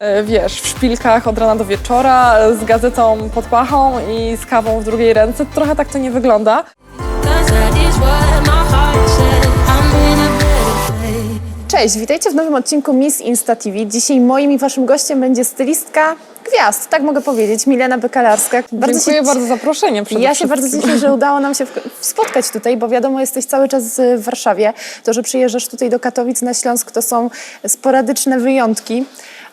E, Wiesz, w szpilkach od rana do wieczora, z gazetą pod pachą i z kawą w drugiej ręce. Trochę tak to nie wygląda. Cześć, witajcie w nowym odcinku Miss Insta TV. Dzisiaj moim i waszym gościem będzie stylistka gwiazd, tak mogę powiedzieć, Milena Bykalarska. Dziękuję się- bardzo za zaproszenie Ja się bardzo cieszę, że udało nam się spotkać tutaj, bo wiadomo, jesteś cały czas w Warszawie. To, że przyjeżdżasz tutaj do Katowic na Śląsk, to są sporadyczne wyjątki.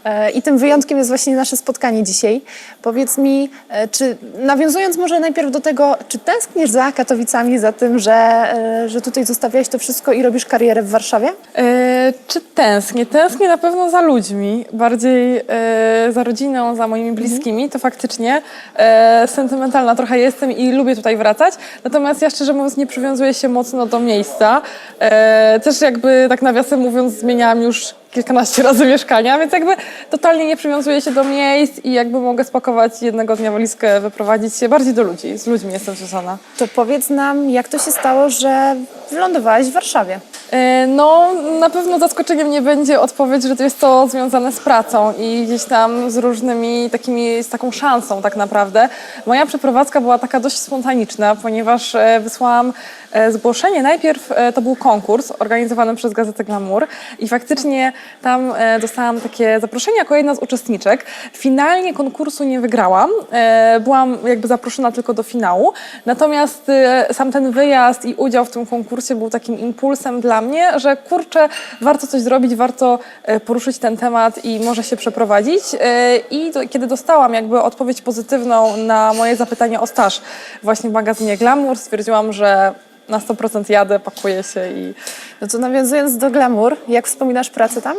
E, I tym wyjątkiem jest właśnie nasze spotkanie dzisiaj. Powiedz mi, e, czy nawiązując może najpierw do tego, czy tęsknisz za Katowicami, za tym, że, e, że tutaj zostawiałeś to wszystko i robisz karierę w Warszawie? E, czy tęsknię? Tęsknię na pewno za ludźmi, bardziej e, za rodziną, za moimi bliskimi. To faktycznie e, sentymentalna trochę jestem i lubię tutaj wracać. Natomiast ja szczerze mówiąc nie przywiązuję się mocno do miejsca. E, też jakby tak nawiasem mówiąc zmieniałam już kilkanaście razy mieszkania, więc jakby totalnie nie przywiązuję się do miejsc i jakby mogę spakować jednego dnia walizkę, wyprowadzić się bardziej do ludzi. Z ludźmi jestem związana. To powiedz nam, jak to się stało, że wylądowałaś w Warszawie? E, No, na pewno zaskoczeniem nie będzie odpowiedź, że to jest to związane z pracą i gdzieś tam z różnymi takimi, z taką szansą tak naprawdę. Moja przeprowadzka była taka dość spontaniczna, ponieważ e, wysłałam e, zgłoszenie. Najpierw to był konkurs organizowany przez Gazetę Glamour i faktycznie tam e, dostałam takie zaproszenie jako jedna z uczestniczek. Finalnie konkursu nie wygrałam, e, byłam jakby zaproszona tylko do finału, natomiast e, sam ten wyjazd i udział w tym konkursie był takim impulsem dla mnie, że kurczę, warto coś zrobić, warto e, poruszyć ten temat i może się przeprowadzić. E, I kiedy dostałam jakby odpowiedź pozytywną na moje zapytanie o staż właśnie w magazynie Glamour, stwierdziłam, że na 100% jadę, pakuję się i No to nawiązując do Glamour, jak wspominasz pracę tam?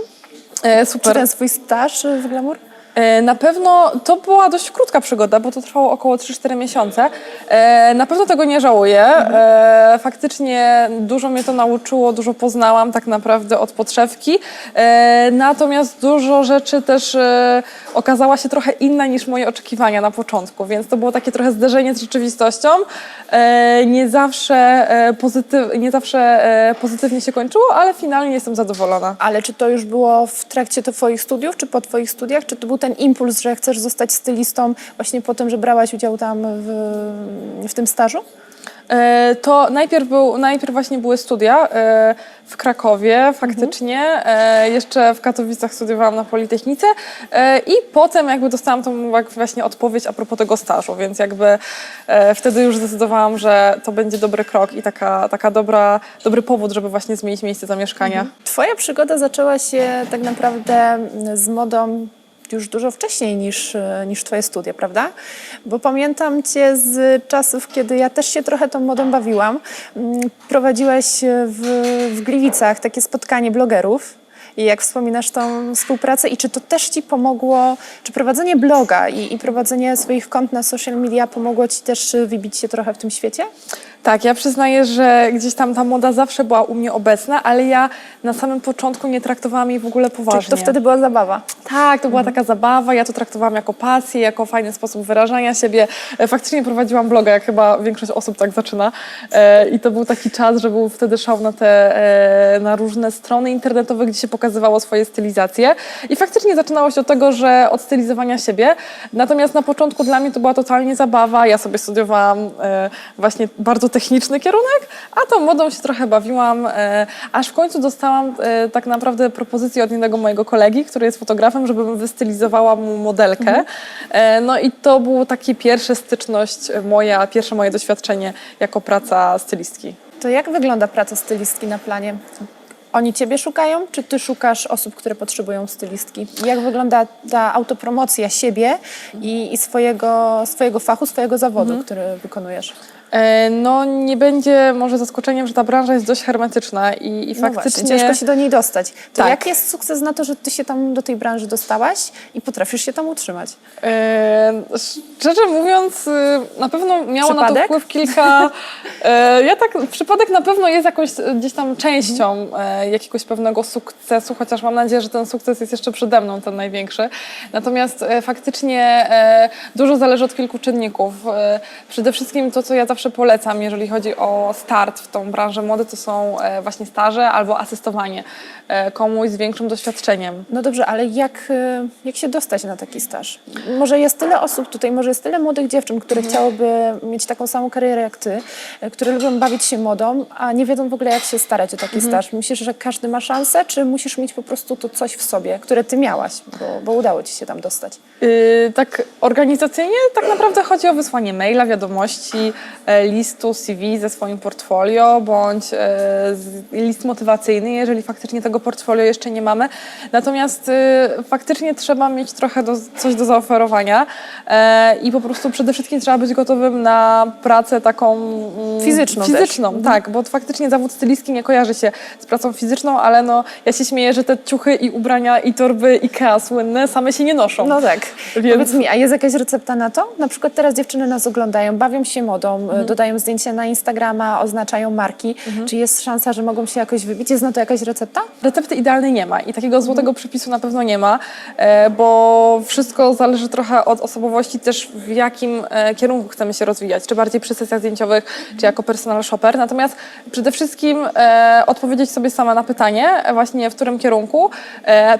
e, Czy super. ten swój staż w Glamour? E, Na pewno to była dość krótka przygoda, bo to trwało około 3-4 miesiące. E, Na pewno tego nie żałuję. E, Faktycznie dużo mnie to nauczyło, dużo poznałam tak naprawdę od podszewki. Natomiast dużo rzeczy też okazała się trochę inna niż moje oczekiwania na początku, więc to było takie trochę zderzenie z rzeczywistością. Nie zawsze, pozytyw, nie zawsze pozytywnie się kończyło, ale finalnie jestem zadowolona. Ale czy to już było w trakcie twoich studiów, czy po twoich studiach? Czy to był ten impuls, że chcesz zostać stylistą właśnie po tym, że brałaś udział tam w, w tym stażu? E, To najpierw, był, najpierw właśnie były studia e, w Krakowie faktycznie, e, jeszcze w Katowicach studiowałam na Politechnice i potem jakby dostałam tą właśnie odpowiedź a propos tego stażu, więc jakby wtedy już zdecydowałam, że to będzie dobry krok i taka, taka dobra, dobry powód, żeby właśnie zmienić miejsce zamieszkania. Twoja przygoda zaczęła się tak naprawdę z modą już dużo wcześniej niż, e, niż twoje studia, prawda? Bo pamiętam cię z czasów, kiedy ja też się trochę tą modą bawiłam. Mm, Prowadziłaś w, w Gliwicach takie spotkanie blogerów. I jak wspominasz tą współpracę i czy to też ci pomogło, czy prowadzenie bloga i, i prowadzenie swoich kont na social media pomogło ci też e, wybić się trochę w tym świecie? Tak, ja przyznaję, że gdzieś tam ta moda zawsze była u mnie obecna, ale ja na samym początku nie traktowałam jej w ogóle poważnie. Czy to wtedy była zabawa? Tak, to była taka zabawa, ja to traktowałam jako pasję, jako fajny sposób wyrażania siebie. E, Faktycznie prowadziłam bloga, jak chyba większość osób tak zaczyna. E, I to był taki czas, że był wtedy szał na te, e, na różne strony internetowe, gdzie się pokazywało swoje stylizacje. I faktycznie zaczynało się od tego, że od stylizowania siebie. Natomiast na początku dla mnie to była totalnie zabawa. Ja sobie studiowałam e, właśnie bardzo techniczny kierunek, a tą modą się trochę bawiłam, e, aż w końcu dostałam e, tak naprawdę propozycję od jednego mojego kolegi, który jest fotografem, żebym wystylizowała mu modelkę. E, No i to było takie pierwsze styczność moja, pierwsze moje doświadczenie jako praca stylistki. To jak wygląda praca stylistki na planie? Oni ciebie szukają, czy ty szukasz osób, które potrzebują stylistki? Jak wygląda ta autopromocja siebie i, i swojego, swojego fachu, swojego zawodu, który wykonujesz? E, No nie będzie może zaskoczeniem, że ta branża jest dość hermetyczna i, i No właśnie, faktycznie... ciężko się do niej dostać. To Tak. jaki jest sukces na to, że ty się tam do tej branży dostałaś i potrafisz się tam utrzymać? E, szczerze mówiąc, e, na pewno miało na to wpływ kilka. E, ja tak, przypadek na pewno jest jakąś e, gdzieś tam częścią e, jakiegoś pewnego sukcesu, chociaż mam nadzieję, że ten sukces jest jeszcze przede mną, ten największy. Natomiast e, faktycznie e, dużo zależy od kilku czynników. E, przede wszystkim to, co ja zawsze zawsze polecam, jeżeli chodzi o start w tą branżę mody, to są e, właśnie staże albo asystowanie e, komuś z większym doświadczeniem. No dobrze, ale jak, y, jak się dostać na taki staż? Może jest tyle osób tutaj, może jest tyle młodych dziewczyn, które chciałyby mieć taką samą karierę jak ty, które lubią bawić się modą, a nie wiedzą w ogóle jak się starać o taki staż. Myślisz, że każdy ma szansę, czy musisz mieć po prostu to coś w sobie, które ty miałaś, bo, bo udało ci się tam dostać? Yy, tak organizacyjnie tak naprawdę chodzi o wysłanie maila, wiadomości, e, listu CV ze swoim portfolio bądź e, list motywacyjny, jeżeli faktycznie tego portfolio jeszcze nie mamy. Natomiast y, faktycznie trzeba mieć trochę do, coś do zaoferowania e, i po prostu przede wszystkim trzeba być gotowym na pracę taką mm, Fizyczną też. Fizyczną, tak, bo faktycznie zawód stylistki nie kojarzy się z pracą fizyczną, ale no ja się śmieję, że te ciuchy i ubrania i torby IKEA słynne same się nie noszą. No tak. Więc- Powiedz mi, a jest jakaś recepta na to? Na przykład teraz dziewczyny nas oglądają, bawią się modą, Mhm. y, dodają zdjęcia na Instagrama, oznaczają marki. Czy jest szansa, że mogą się jakoś wybić? Jest na to jakaś recepta? Recepty idealnej nie ma i takiego złotego przepisu na pewno nie ma, e, bo wszystko zależy trochę od osobowości, też w jakim e, kierunku chcemy się rozwijać, czy bardziej przy sesjach zdjęciowych, czy jako personal shopper. Natomiast przede wszystkim e, odpowiedzieć sobie sama na pytanie, właśnie w którym kierunku,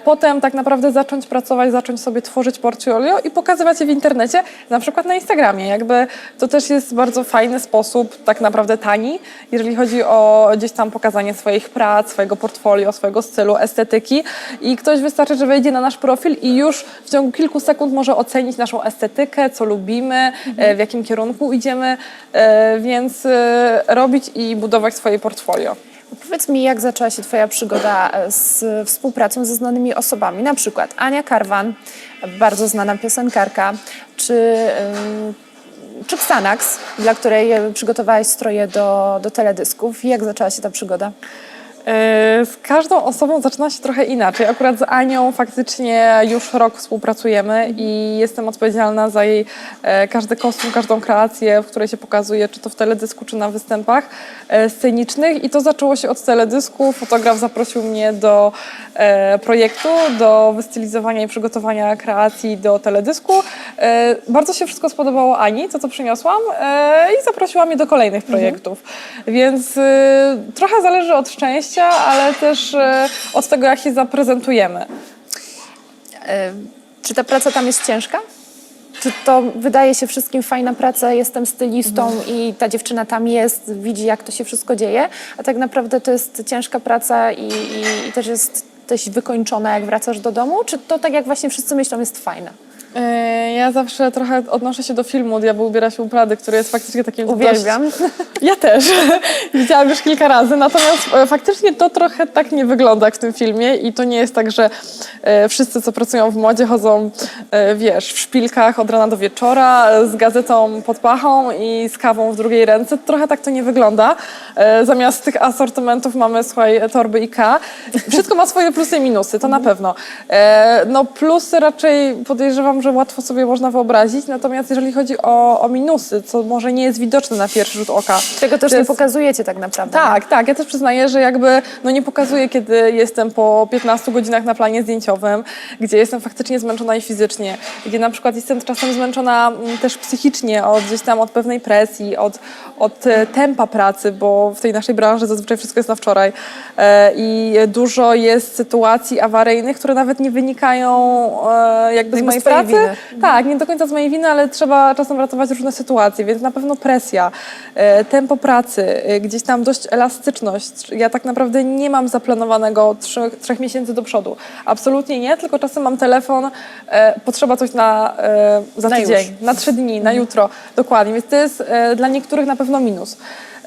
potem tak naprawdę zacząć pracować, zacząć sobie tworzyć portfolio i pokazywać je w internecie, na przykład na Instagramie. Jakby to też jest bardzo fajny sposób, tak naprawdę tani, jeżeli chodzi o gdzieś tam pokazanie swoich prac, swojego portfolio, swojego stylu, estetyki i ktoś wystarczy, że wejdzie na nasz profil i już w ciągu kilku sekund może ocenić naszą estetykę, co lubimy, e, w jakim kierunku idziemy, e, więc e, robić i budować swoje portfolio. Powiedz mi, jak zaczęła się Twoja przygoda z współpracą ze znanymi osobami? Na przykład Ania Karwan, bardzo znana piosenkarka, czy, czy Xanax, dla której przygotowałaś stroje do, do teledysków. Jak zaczęła się ta przygoda? Z każdą osobą zaczyna się trochę inaczej. Akurat z Anią faktycznie już rok współpracujemy i jestem odpowiedzialna za jej e, każdy kostium, każdą kreację, w której się pokazuje, czy to w teledysku, czy na występach e, scenicznych. I to zaczęło się od teledysku. Fotograf zaprosił mnie do e, projektu, do wystylizowania i przygotowania kreacji do teledysku. Bardzo się wszystko spodobało Ani, to co przyniosłam i zaprosiła mnie do kolejnych projektów. Więc e, trochę zależy od szczęścia, ale też e, od tego, jak się zaprezentujemy. E, Czy ta praca tam jest ciężka? Czy to wydaje się wszystkim fajna praca, jestem stylistą i ta dziewczyna tam jest, widzi jak to się wszystko dzieje, a tak naprawdę to jest ciężka praca i, i, i też jest też wykończona jak wracasz do domu? Czy to tak jak właśnie wszyscy myślą jest fajne? E, Ja zawsze trochę odnoszę się do filmu Diabeł ubiera się u Prady, który jest faktycznie takim Uwielbiam. Dość... Ja też. Widziałam już kilka razy, natomiast e, faktycznie to trochę tak nie wygląda jak w tym filmie i to nie jest tak, że e, wszyscy, co pracują w modzie, chodzą, wiesz, w szpilkach od rana do wieczora, z gazetą pod pachą i z kawą w drugiej ręce. Trochę tak to nie wygląda. Zamiast tych asortymentów mamy, słuchaj, torby IK. Wszystko ma swoje plusy i minusy, to na pewno. E, No plusy raczej podejrzewam, że łatwo sobie można wyobrazić, natomiast jeżeli chodzi o, o minusy, co może nie jest widoczne na pierwszy rzut oka. Tego też to nie jest- pokazujecie tak naprawdę. tak, tak. Ja też przyznaję, że jakby no nie pokazuję, kiedy jestem po 15 godzinach na planie zdjęciowym, gdzie jestem faktycznie zmęczona i fizycznie, gdzie na przykład jestem czasem zmęczona mm, też psychicznie od gdzieś tam od pewnej presji, od, od e, tempa pracy, bo w tej naszej branży zazwyczaj wszystko jest na wczoraj e, i dużo jest sytuacji awaryjnych, które nawet nie wynikają e, jakby z mojej twojej pracy. Tak, nie do końca z mojej winy, ale trzeba czasem ratować różne sytuacje, więc na pewno presja, e, tempo pracy, e, gdzieś tam dość elastyczność. Ja tak naprawdę nie mam zaplanowanego trzech, trzech miesięcy do przodu. Absolutnie nie, tylko czasem mam telefon, e, potrzeba coś na, e, za Na tydzień, już. Mhm. na trzy dni, na jutro, dokładnie, więc to jest e, dla niektórych na pewno minus.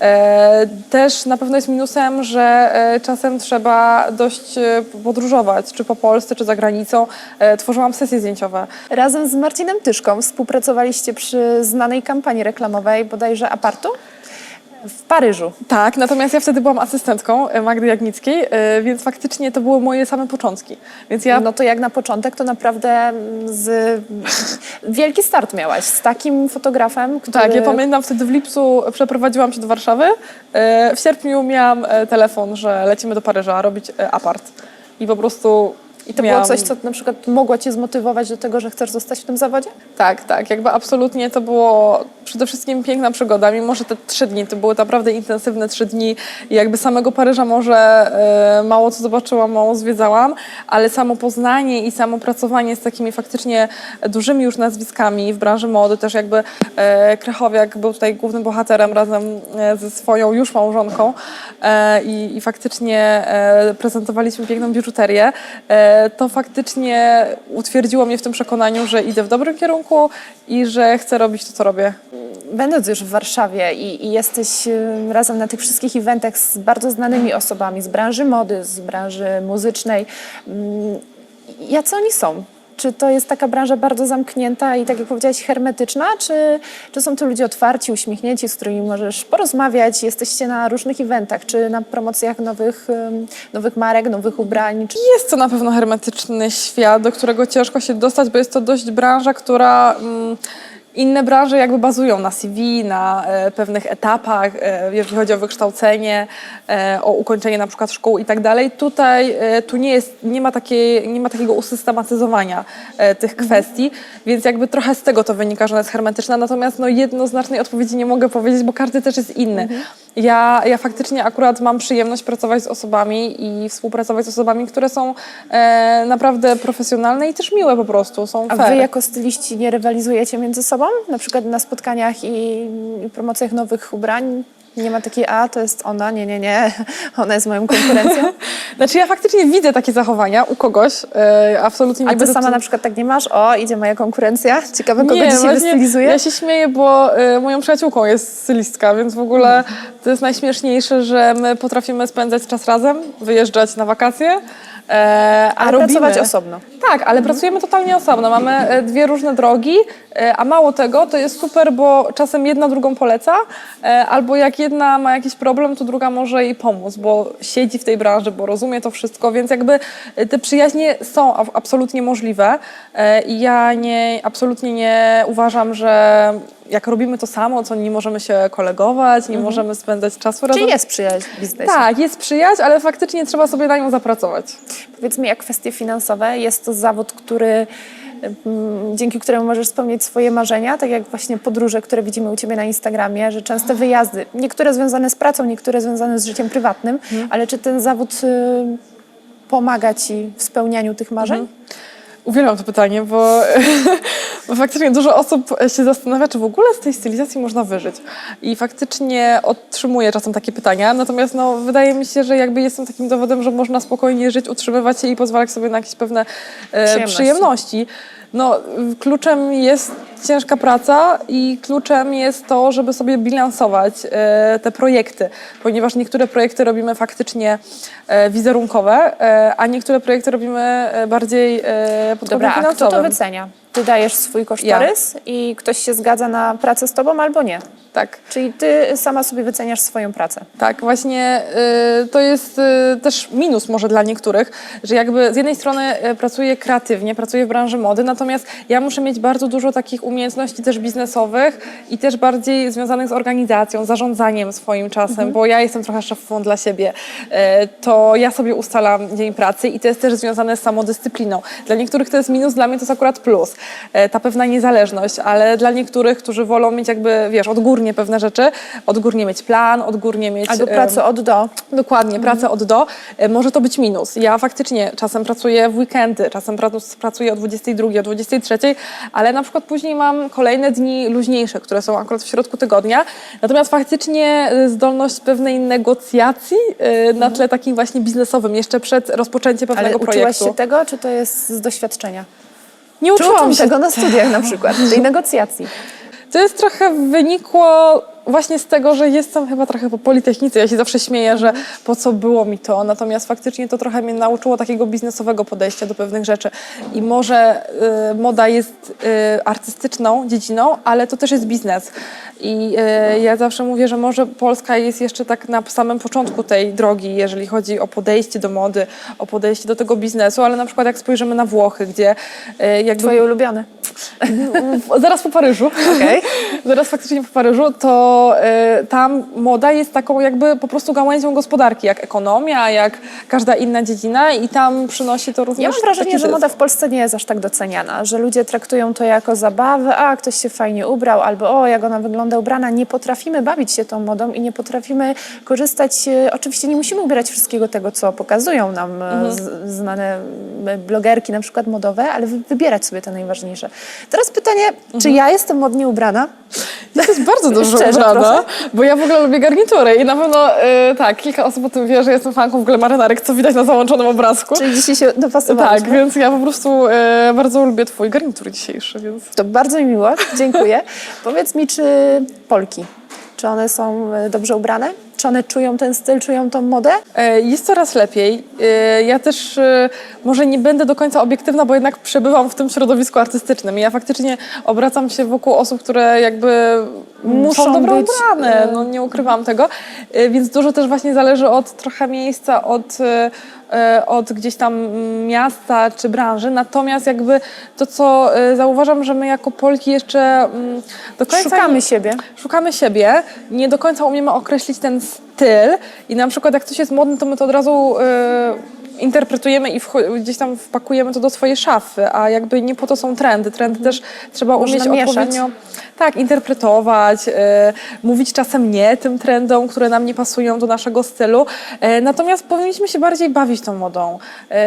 E, Też na pewno jest minusem, że e, czasem trzeba dość e, podróżować, czy po Polsce, czy za granicą. Tworzyłam sesje zdjęciowe. Razem z Marcinem Tyszką współpracowaliście przy znanej kampanii reklamowej, bodajże Apartu, w Paryżu. Tak, natomiast ja wtedy byłam asystentką e, Magdy Jagnickiej, e, więc faktycznie to były moje same początki. Więc ja No to jak na początek, to naprawdę mm, z... wielki start miałaś z takim fotografem, który... Tak, ja pamiętam wtedy w lipcu przeprowadziłam się do Warszawy. E, W sierpniu miałam telefon, że lecimy do Paryża robić apart. I po prostu I to Miałam- było coś, co na przykład mogło cię zmotywować do tego, że chcesz zostać w tym zawodzie? Tak, tak. Jakby absolutnie to było przede wszystkim piękna przygoda. Mimo, że te trzy dni to były naprawdę intensywne trzy dni i jakby samego Paryża może e, mało co zobaczyłam, mało zwiedzałam, ale samo poznanie i samo pracowanie z takimi faktycznie dużymi już nazwiskami w branży mody, też jakby e, Krychowiak był tutaj głównym bohaterem razem e, ze swoją już małżonką e, i, i faktycznie e, prezentowaliśmy piękną biżuterię, e, to faktycznie utwierdziło mnie w tym przekonaniu, że idę w dobrym kierunku i że chcę robić to, co robię. Będąc już w Warszawie i, i jesteś y, razem na tych wszystkich eventach z bardzo znanymi osobami z branży mody, z branży muzycznej, mm, jacy oni są? Czy to jest taka branża bardzo zamknięta i tak jak powiedziałaś hermetyczna, czy, czy są to ludzie otwarci, uśmiechnięci, z którymi możesz porozmawiać, jesteście na różnych eventach, czy na promocjach nowych, nowych marek, nowych ubrań, czy Jest to na pewno hermetyczny świat, do którego ciężko się dostać, bo jest to dość branża, która. Mm, inne branże jakby bazują na CV, na e, pewnych etapach, e, jeżeli chodzi o wykształcenie, e, o ukończenie na przykład szkół i tak dalej. Tutaj tu nie, jest, nie, ma takiej, nie ma takiego usystematyzowania tych kwestii, więc jakby trochę z tego to wynika, że ona jest hermetyczna, natomiast no, jednoznacznej odpowiedzi nie mogę powiedzieć, bo każdy też jest inny. Ja, ja faktycznie akurat mam przyjemność pracować z osobami i współpracować z osobami, które są naprawdę profesjonalne i też miłe po prostu, są A fair. wy jako styliści nie rywalizujecie między sobą? Na przykład na spotkaniach i, promocjach nowych ubrań? Nie ma takiej, a to jest ona, nie, nie, nie, ona jest moją konkurencją. Znaczy ja faktycznie widzę takie zachowania u kogoś, e, absolutnie nie A ty będę sama tu- na przykład tak nie masz? O, idzie moja konkurencja. Ciekawe, kogo Nie, dzisiaj właśnie wystylizuje. Ja się śmieję, bo e, moją przyjaciółką jest stylistka, więc w ogóle to jest najśmieszniejsze, że my potrafimy spędzać czas razem, wyjeżdżać na wakacje. E, a Ale robimy... pracować osobno. Tak, ale pracujemy totalnie osobno. Mamy e, dwie różne drogi, e, a mało tego, to jest super, bo czasem jedna drugą poleca, e, albo jak jedna ma jakiś problem, to druga może jej pomóc, bo siedzi w tej branży, bo rozumie to wszystko, więc jakby e, te przyjaźnie są a- absolutnie możliwe e, i ja nie, absolutnie nie uważam, że jak robimy to samo, to nie możemy się kolegować, nie możemy spędzać czasu razem. Czyli jest przyjaźń w biznesie. Tak, jest przyjaźń, ale faktycznie trzeba sobie na nią zapracować. Powiedz mi, jak kwestie finansowe, jest to zawód, który, mm, dzięki któremu możesz spełnić swoje marzenia, tak jak właśnie podróże, które widzimy u Ciebie na Instagramie, że częste wyjazdy, niektóre związane z pracą, niektóre związane z życiem prywatnym, ale czy ten zawód y, pomaga Ci w spełnianiu tych marzeń? Uwielbiam to pytanie, bo, bo faktycznie dużo osób się zastanawia, czy w ogóle z tej stylizacji można wyżyć. I faktycznie otrzymuję czasem takie pytania, natomiast no, wydaje mi się, że jakby jestem takim dowodem, że można spokojnie żyć, utrzymywać się i pozwalać sobie na jakieś pewne e, Przyjemności. No, kluczem jest ciężka praca i kluczem jest to, żeby sobie bilansować e, te projekty, ponieważ niektóre projekty robimy faktycznie e, wizerunkowe, e, a niektóre projekty robimy e, bardziej e, pod Dobra, kątem a kto to wycenia? Ty dajesz swój kosztorys i ktoś się zgadza na pracę z Tobą albo nie? Tak. Czyli Ty sama sobie wyceniasz swoją pracę. Tak, właśnie y, to jest y, też minus może dla niektórych, że jakby z jednej strony y, pracuję kreatywnie, pracuję w branży mody, natomiast ja muszę mieć bardzo dużo takich umiejętności też biznesowych i też bardziej związanych z organizacją, zarządzaniem swoim czasem, bo ja jestem trochę szefową dla siebie. Y, to ja sobie ustalam dzień pracy i to jest też związane z samodyscypliną. Dla niektórych to jest minus, dla mnie to jest akurat plus. Y, ta pewna niezależność, ale dla niektórych, którzy wolą mieć jakby, wiesz, odgórnie pewne rzeczy, odgórnie mieć plan, odgórnie mieć... Albo pracę od do. Dokładnie, pracę od do. E, Może to być minus. Ja faktycznie czasem pracuję w weekendy, czasem prac- pracuję o 22, o 23, ale na przykład później mam kolejne dni luźniejsze, które są akurat w środku tygodnia. Natomiast faktycznie e, zdolność pewnej negocjacji e, na tle takim właśnie biznesowym, jeszcze przed rozpoczęciem Ale pewnego uczyłaś projektu. się tego, czy to jest z doświadczenia? Nie Czy uczyłam uczyłam się tego na studiach na przykład, tej negocjacji? To jest trochę wynikło właśnie z tego, że jestem chyba trochę po Politechnice. Ja się zawsze śmieję, że po co było mi to. Natomiast faktycznie to trochę mnie nauczyło takiego biznesowego podejścia do pewnych rzeczy. I może y, moda jest y, artystyczną dziedziną, ale to też jest biznes. I y, ja zawsze mówię, że może Polska jest jeszcze tak na samym początku tej drogi, jeżeli chodzi o podejście do mody, o podejście do tego biznesu, ale na przykład jak spojrzymy na Włochy, gdzie y, jakby... Twoje ulubione. zaraz po Paryżu, Okej. zaraz faktycznie po Paryżu, to y, tam moda jest taką jakby po prostu gałęzią gospodarki, jak ekonomia, jak każda inna dziedzina i tam przynosi to również Ja mam wrażenie, że moda w Polsce nie jest aż tak doceniana, że ludzie traktują to jako zabawę, a ktoś się fajnie ubrał, albo o, jak ona wygląda ubrana. Nie potrafimy bawić się tą modą i nie potrafimy korzystać. e, Oczywiście nie musimy ubierać wszystkiego tego, co pokazują nam e, z, znane e, blogerki, na przykład modowe, ale wy, wybierać sobie te najważniejsze. Teraz pytanie, czy ja jestem modnie ubrana? Jesteś bardzo Szczerze, ubrana, proszę? bo ja w ogóle lubię garnitury i na pewno y, tak, kilka osób o tym wie, że jestem fanką w ogóle marynarek, co widać na załączonym obrazku. Czyli dzisiaj się dopasowaliśmy? Tak, więc ja po prostu y, bardzo lubię twój garnitur dzisiejszy, więc... To bardzo mi miło, dziękuję. Powiedz mi, czy Polki, czy one są e, dobrze ubrane? Czy one czują ten styl, czują tą modę? E, Jest coraz lepiej. E, Ja też może nie będę do końca obiektywna, bo jednak przebywam w tym środowisku artystycznym. Ja faktycznie obracam się wokół osób, które jakby Muszą są dobrze być, ubrane. No, nie ukrywam tego. Więc dużo też właśnie zależy od trochę miejsca, od, od gdzieś tam miasta czy branży. Natomiast jakby to, co e, zauważam, że my jako Polki jeszcze mm, do końca... Szukamy siebie. szukamy siebie, nie do końca umiemy określić ten styl i na przykład jak coś jest modne, to my to od razu y, interpretujemy i gdzieś tam wpakujemy to do swojej szafy, a jakby nie po to są trendy. Trendy też trzeba Można umieć mieszać. odpowiednio tak, interpretować, y, mówić czasem nie tym trendom, które nam nie pasują do naszego stylu. Y, natomiast powinniśmy się bardziej bawić tą modą,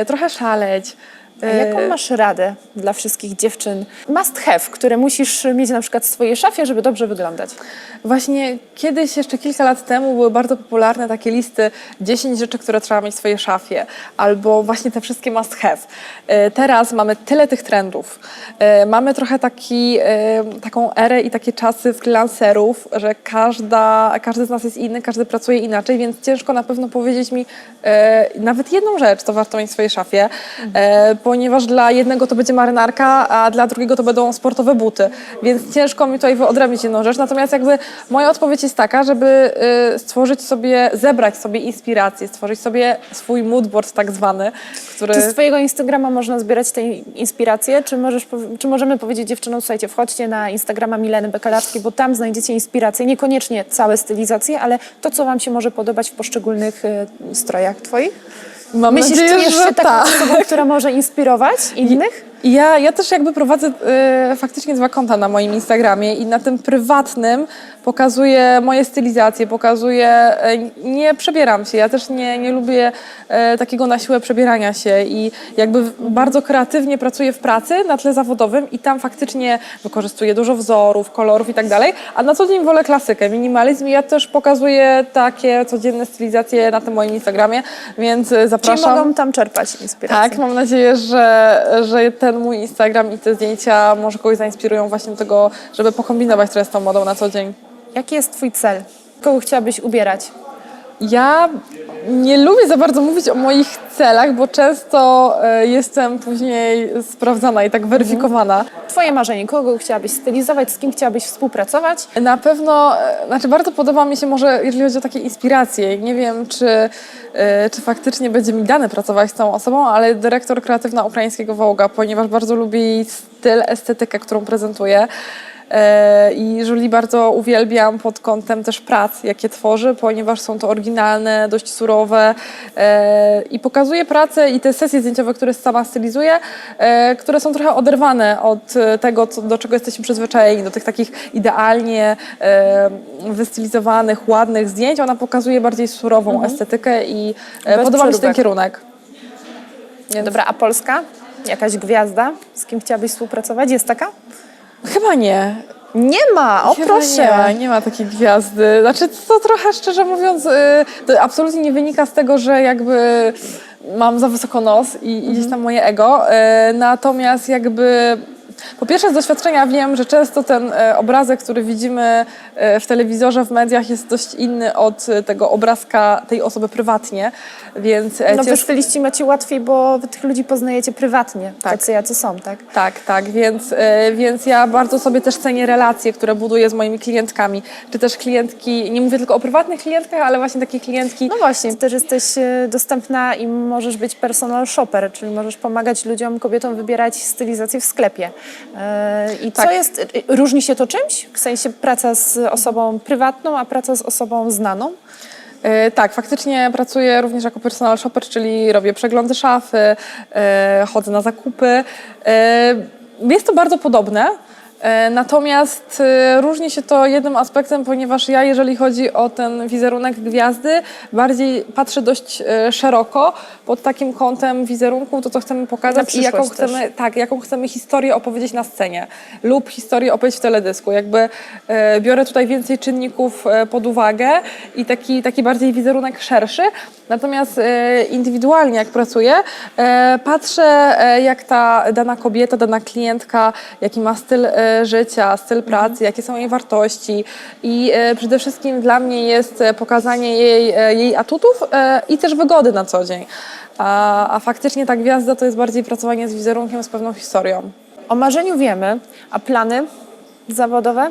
y, trochę szaleć. A jaką masz radę dla wszystkich dziewczyn must have, które musisz mieć na przykład w swojej szafie, żeby dobrze wyglądać? Właśnie kiedyś, jeszcze kilka lat temu, były bardzo popularne takie listy 10 rzeczy, które trzeba mieć w swojej szafie, albo właśnie te wszystkie must have. E, Teraz mamy tyle tych trendów. E, Mamy trochę taki, e, taką erę i takie czasy freelancerów, że każda, każdy z nas jest inny, każdy pracuje inaczej, więc ciężko na pewno powiedzieć mi e, nawet jedną rzecz, co warto mieć w swojej szafie, e, ponieważ dla jednego to będzie marynarka, a dla drugiego to będą sportowe buty, więc ciężko mi tutaj wyodrębnić jedną rzecz. Natomiast jakby moja odpowiedź jest taka, żeby y, stworzyć sobie, zebrać sobie inspirację, stworzyć sobie swój moodboard tak zwany, który... Czy z twojego Instagrama można zbierać te inspiracje? Czy, możesz, czy możemy powiedzieć dziewczynom, słuchajcie, wchodźcie na Instagrama Mileny Bekalarskiej, bo tam znajdziecie inspiracje, niekoniecznie całe stylizacje, ale to, co wam się może podobać w poszczególnych y, strojach twoich? Mam Myślisz, nadzieję, czujesz że się taką tak. osobą, która może inspirować innych? Ja, ja też jakby prowadzę e, faktycznie dwa konta na moim Instagramie i na tym prywatnym pokazuję moje stylizacje, pokazuję, e, nie przebieram się, ja też nie, nie lubię e, takiego na siłę przebierania się i jakby bardzo kreatywnie pracuję w pracy na tle zawodowym i tam faktycznie wykorzystuję dużo wzorów, kolorów i tak dalej, a na co dzień wolę klasykę, minimalizm i ja też pokazuję takie codzienne stylizacje na tym moim Instagramie, więc e, Czyli zapraszam. mogą tam czerpać inspirację? Tak, mam nadzieję, że, że ten mój Instagram i te zdjęcia może kogoś zainspirują właśnie do tego, żeby pokombinować trochę z tą modą na co dzień. Jaki jest twój cel? Kogo chciałabyś ubierać? Ja nie lubię za bardzo mówić o moich celach, bo często e, jestem później sprawdzana i tak weryfikowana. Twoje marzenie, kogo chciałabyś stylizować, z kim chciałabyś współpracować? Na pewno, e, znaczy bardzo podoba mi się może, jeżeli chodzi o takie inspiracje. Nie wiem, czy, e, czy faktycznie będzie mi dane pracować z tą osobą, ale dyrektor kreatywna ukraińskiego Wołga, ponieważ bardzo lubię jej styl, estetykę, którą prezentuje. E, I Julie bardzo uwielbiam pod kątem też prac, jakie tworzy, ponieważ są to oryginalne, dość surowe e, i pokazuje pracę i te sesje zdjęciowe, które sama stylizuje, które są trochę oderwane od e, tego, do czego jesteśmy przyzwyczajeni, do tych takich idealnie wystylizowanych, ładnych zdjęć. Ona pokazuje bardziej surową estetykę i Bez podoba mi się ten kierunek. Więc Dobra, a Polska? Jakaś gwiazda? Z kim chciałabyś współpracować? Jest taka? Chyba nie. Nie ma, o Chyba proszę. Nie ma, nie ma takiej gwiazdy. Znaczy to trochę szczerze mówiąc, y, to absolutnie nie wynika z tego, że jakby mam za wysoko nos i, i gdzieś tam moje ego. y, Natomiast jakby po pierwsze z doświadczenia wiem, że często ten e, obrazek, który widzimy e, w telewizorze, w mediach jest dość inny od e, tego obrazka tej osoby prywatnie, więc No wy styliści macie łatwiej, bo wy tych ludzi poznajecie prywatnie, Tak. tacy jacy są, tak? Tak, tak, więc, więc ja bardzo sobie też cenię relacje, które buduję z moimi klientkami, czy też klientki, nie mówię tylko o prywatnych klientkach, ale właśnie takie klientki, No właśnie, ty też jesteś dostępna i możesz być personal shopper, czyli możesz pomagać ludziom, kobietom wybierać stylizację w sklepie. E, I co Tak. jest, różni się to czymś? W sensie praca z osobą prywatną, a praca z osobą znaną? E, Tak, faktycznie pracuję również jako personal shopper, czyli robię przeglądy szafy, e, chodzę na zakupy. Jest to bardzo podobne. E, Natomiast e, różni się to jednym aspektem, ponieważ ja, jeżeli chodzi o ten wizerunek gwiazdy, bardziej patrzę dość e, szeroko pod takim kątem wizerunku, to co chcemy pokazać i jaką też. chcemy, tak, jaką chcemy historię opowiedzieć na scenie lub historię opowiedzieć w teledysku. Jakby biorę tutaj więcej czynników pod uwagę i taki, taki bardziej wizerunek szerszy. Natomiast indywidualnie jak pracuję, patrzę jak ta dana kobieta, dana klientka, jaki ma styl życia, styl pracy, jakie są jej wartości i e, przede wszystkim dla mnie jest e, pokazanie jej, e, jej atutów i też wygody na co dzień. A, a faktycznie ta gwiazda to jest bardziej pracowanie z wizerunkiem, z pewną historią. O marzeniu wiemy, a plany zawodowe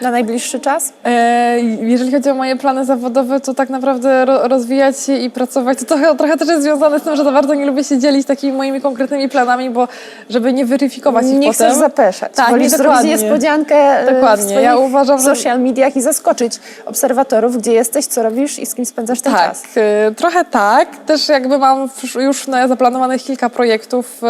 na najbliższy czas? E, jeżeli chodzi o moje plany zawodowe, to tak naprawdę ro, rozwijać się i pracować, to trochę, trochę też jest związane z tym, że za bardzo nie lubię się dzielić takimi moimi konkretnymi planami, bo żeby nie weryfikować ich Nie potem. chcesz zapeszać. Tak, Wolisz zrobić niespodziankę e, Dokładnie. w Ja uważam, że- social mediach i zaskoczyć obserwatorów, gdzie jesteś, co robisz i z kim spędzasz ten Tak, czas. e, trochę tak. Też jakby mam już- na- zaplanowanych kilka projektów,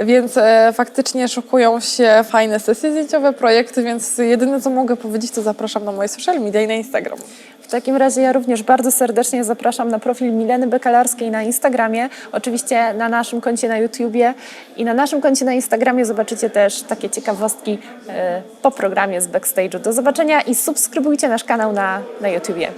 więc faktycznie szukują się fajne sesje zdjęciowe, projekty, więc jedyne co mogę powiedzieć, to zapraszam na moje social media i na Instagram. W takim razie ja również bardzo serdecznie zapraszam na profil Mileny Bekalarskiej na Instagramie, oczywiście na naszym koncie na YouTubie i na naszym koncie na Instagramie zobaczycie też takie ciekawostki e, po programie z backstage'u. Do zobaczenia i subskrybujcie nasz kanał na, na YouTubie.